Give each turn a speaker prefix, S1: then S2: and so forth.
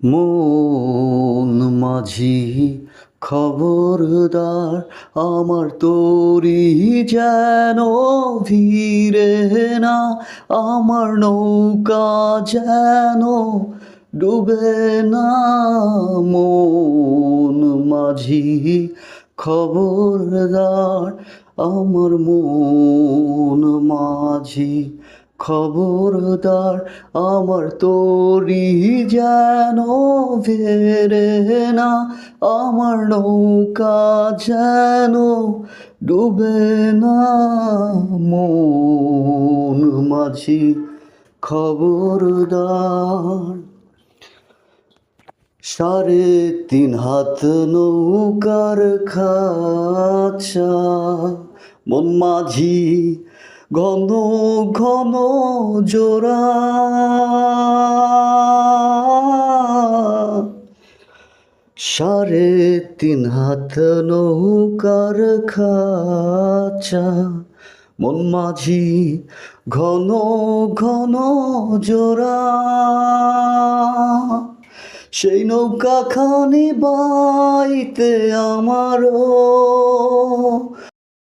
S1: মন মাঝি খবরদার আমার তরি যেন ভিড়ে না, আমার নৌকা যেন ডুবে না। মন মাঝি খবরদার আমার মন মাঝি খবরদার আমার তরি যেন ভেরে না, আমার নৌকা যেন ডুবে না। মন মাঝি খবরদার, সাড়ে তিন হাত নৌকার খাঁচা। মন মাঝি ঘন ঘন জোড়া। সাড়ে তিন হাত নৌকার খাঁচা, মন মাঝি ঘন ঘন জোড়া। সেই নৌকা খানি বাইতে আমারও